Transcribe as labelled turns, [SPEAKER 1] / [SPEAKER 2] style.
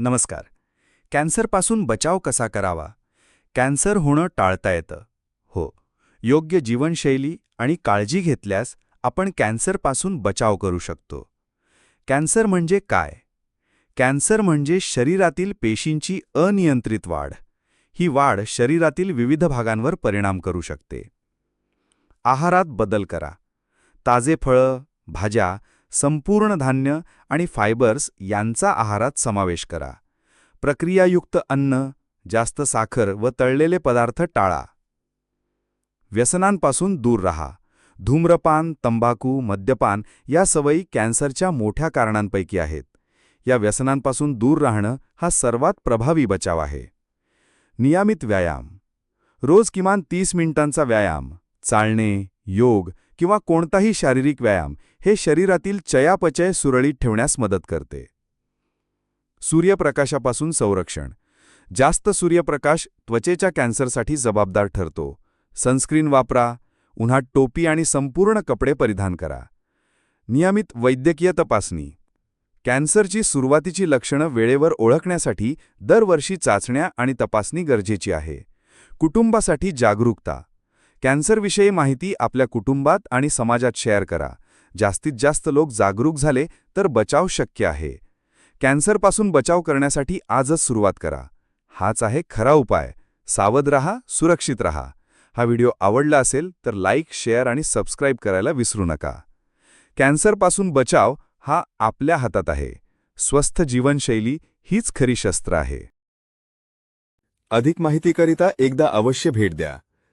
[SPEAKER 1] नमस्कार. कॅन्सरपासून बचाव कसा करावा? कॅन्सर होणं टाळता येतं. हो. योग्य जीवनशैली आणि काळजी घेतल्यास आपण कॅन्सरपासून बचाव करू शकतो. कॅन्सर म्हणजे काय? कॅन्सर म्हणजे शरीरातील पेशींची अनियंत्रित वाढ. ही वाढ शरीरातील विविध भागांवर परिणाम करू शकते. आहारात बदल करा. ताजे फळं भाज्या संपूर्ण धान्य आणि फायबर्स यांचा आहारात समावेश करा. प्रक्रियायुक्त अन्न जास्त साखर व तळलेले पदार्थ टाळा. व्यसनांपासून दूर रहा. धूम्रपान तंबाखू मद्यपान या सवयी कॅन्सरच्या मोठ्या कारणांपैकी आहेत. या व्यसनांपासून दूर राहणं हा सर्वात प्रभावी बचाव आहे. नियमित व्यायाम. रोज किमान 30 मिनिटांचा व्यायाम. चालणे योग किंवा कोणताही शारीरिक व्यायाम हे शरीरातील चयापचय सुरळीत ठेवण्यास मदत करते. सूर्यप्रकाशापासून संरक्षण. जास्त सूर्यप्रकाश त्वचेच्या कॅन्सरसाठी जबाबदार ठरतो. सनस्क्रीन वापरा. उन्हात टोपी आणि संपूर्ण कपडे परिधान करा. नियमित वैद्यकीय तपासणी. कॅन्सरची सुरुवातीची लक्षणं वेळेवर ओळखण्यासाठी दरवर्षी चाचण्या आणि तपासणी गरजेची आहे. कुटुंबासाठी जागरूकता. कॅन्सरविषयी माहिती आपल्या कुटुंबात आणि समाजात शेअर करा. जास्तीत जास्त लोक जागरूक झाले तर बचाव शक्य आहे. कॅन्सरपासून बचाव करण्यासाठी आजच सुरुवात करा. हाच आहे खरा उपाय. सावध रहा सुरक्षित रहा. हा व्हिडिओ आवडला असेल तर लाईक शेअर आणि सबस्क्राईब करायला विसरू नका. कॅन्सरपासून बचाव हा आपल्या हातात आहे. स्वस्थ जीवनशैली हीच खरी शस्त्र आहे.
[SPEAKER 2] अधिक माहितीकरिता एकदा अवश्य भेट द्या.